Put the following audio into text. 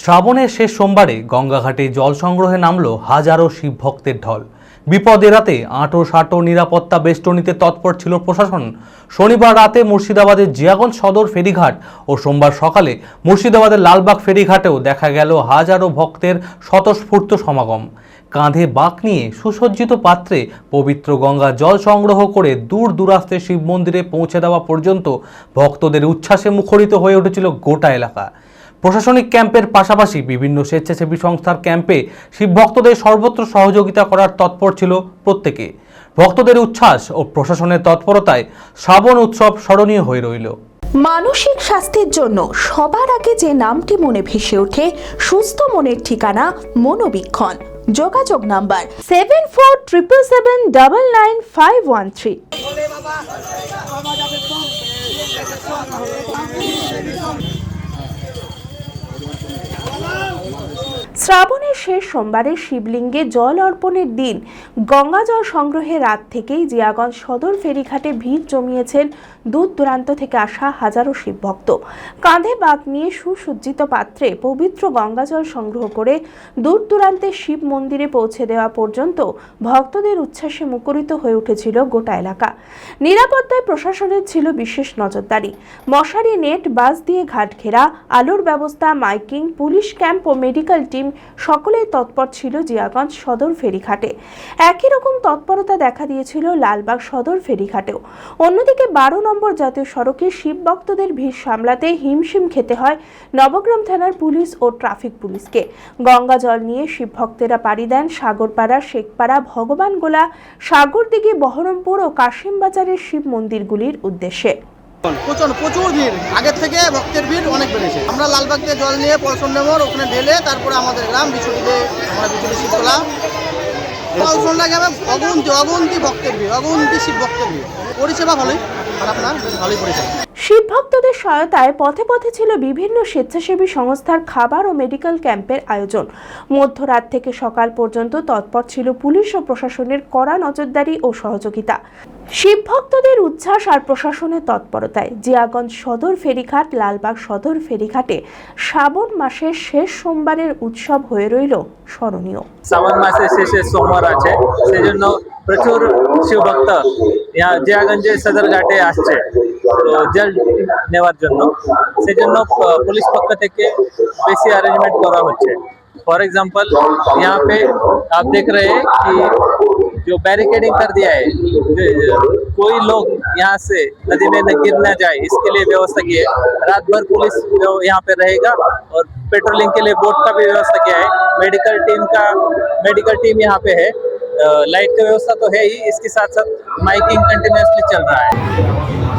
শ্রাবণের শেষ সোমবারে গঙ্গাঘাটে জল সংগ্রহে নামল হাজারো শিব ভক্তের ঢল। বিপদ এড়াতে আঁটো সাঁটো নিরাপত্তা বেষ্টনীতে তৎপর ছিল প্রশাসন। শনিবার রাতে মুর্শিদাবাদের জিয়াগঞ্জ সদর ফেরিঘাট ও সোমবার সকালে মুর্শিদাবাদের লালবাগ ফেরিঘাটেও দেখা গেল হাজারো ভক্তের স্বতঃস্ফূর্ত সমাগম। কাঁধে বাঁক নিয়ে সুসজ্জিত পাত্রে পবিত্র গঙ্গা জল সংগ্রহ করে দূর দূরাস্তে শিব মন্দিরে পৌঁছে দেওয়া পর্যন্ত ভক্তদের উচ্ছ্বাসে মুখরিত হয়ে উঠেছিল গোটা এলাকা। প্রশাসনিক ক্যাম্পের পাশাপাশি বিভিন্ন স্বেচ্ছাসেবী সংস্থার ক্যাম্পে শিব ভক্তদের সর্বত্র সহযোগিতা করার তৎপর ছিল প্রত্যেকে। ভক্তদের উচ্ছ্বাস ও প্রশাসনের তৎপরতায় শ্রাবণ উৎসব স্মরণীয় হয়ে রইল। মানসিক স্বাস্থ্যের জন্য সবার আগে যে নামটি মনে ভেসে ওঠে, সুস্থ মনের ঠিকানা মনোবীক্ষণ। যোগাযোগ number seven four triple seven double nine five one three শ্রাবণের শেষ সোমবারে শিবলিঙ্গে জল অর্পণের দিন গঙ্গা জল সংগ্রহের রাত থেকেই জিয়াগঞ্জ সদর ফেরিঘাটে ভিড় জমিয়েছেন দূর দূরান্ত থেকে আসা হাজারো শিবভক্ত। কাঁধে বাঘ নিয়ে সুসজ্জিত পাত্রে পবিত্র গঙ্গা জল সংগ্রহ করে দূর দূরান্তের শিব মন্দিরে পৌঁছে দেওয়া পর্যন্ত ভক্তদের উচ্ছ্বাসে মুখরিত হয়ে উঠেছিল গোটা এলাকা। নিরাপত্তায় প্রশাসনের ছিল বিশেষ নজরদারি। মশারি, নেট, বাস দিয়ে ঘাট ঘেরা, আলোর ব্যবস্থা, মাইকিং, পুলিশ ক্যাম্প ও মেডিকেল টিম সকলেই তৎপর ছিল জিয়াগঞ্জ সদর ফেরিঘাটে। একই রকম তৎপরতা দেখা দিয়েছিল লালবাগ সদর ফেরিঘাটেও। অন্যদিকে বারো নম্বর জাতীয় সড়কে শিব ভক্তদের ভিড় সামলাতে হিমশিম খেতে হয় নবগ্রাম থানার পুলিশ ও ট্রাফিক পুলিশকে। গঙ্গা জল নিয়ে শিব ভক্তেরা পাড়ি দেন সাগরপাড়া, শেখপাড়া, ভগবানগোলা, সাগরদিঘি, বহরমপুর ও কাশিমবাজারের শিব মন্দিরগুলির উদ্দেশ্যে। প্রচুর প্রচুর ভিড়। আগের থেকে ভক্তের ভিড় অনেক বেড়েছে। আমরা লালবাগ জল নিয়ে পলসন নেমর ওখানে ঢেলে তারপরে আমাদের গ্রাম বিছুটিতে আমরা বিচুটি শীতলা পলসন লাগে আমার অগুন্তি অগুন্তি ভক্তের ভিড়, অগুন্তি শিব ভক্তের ভিড়। পরিষেবা ভালোই না বেশ ভালোই পরিষেবা। শিব ভক্তদের সহায়তায় পথে পথে ছিল বিভিন্ন স্বেচ্ছাসেবী সংস্থার খাবার ও মেডিকেল ক্যাম্পের আয়োজন। মধ্যরাত থেকে সকাল পর্যন্ত তৎপর ছিল পুলিশ ও প্রশাসনের কড়া নজরদারি ও সহযোগিতা। শিব ভক্তদের উচ্ছ্বাস আর প্রশাসনের তৎপরতায় জিয়াগঞ্জ সদর ফেরিঘাট, লালবাগ সদর ফেরিঘাটে শ্রাবণ মাসের শেষ সোমবারের উৎসব হয়ে রইল স্মরণীয়। শ্রাবণ মাসের শেষে সোমবার আছে সেজন্য প্রচুর শিবভক্ত ইয়া জিয়াগঞ্জে সদর ঘাটে আসছে। জল নেওয়ার জন্য সেজন্য প- পুলিশ পক্ষ থেকে বেশি अरेंजमेंट করা হচ্ছে फॉर एग्जांपल यहाँ पे आप देख रहे हैं कि जो बैरिकेडिंग कर दिया है जो- कोई लोग यहाँ से नदी में न गिर न जाए इसके लिए व्यवस्था की है रात भर पुलिस जो यहाँ पे रहेगा और पेट्रोलिंग के लिए बोट का भी व्यवस्था किया है मेडिकल टीम का मेडिकल टीम यहाँ पे है अ, लाइट का व्यवस्था तो है ही इसके साथ साथ माइकिंग कंटिन्यूसली चल रहा है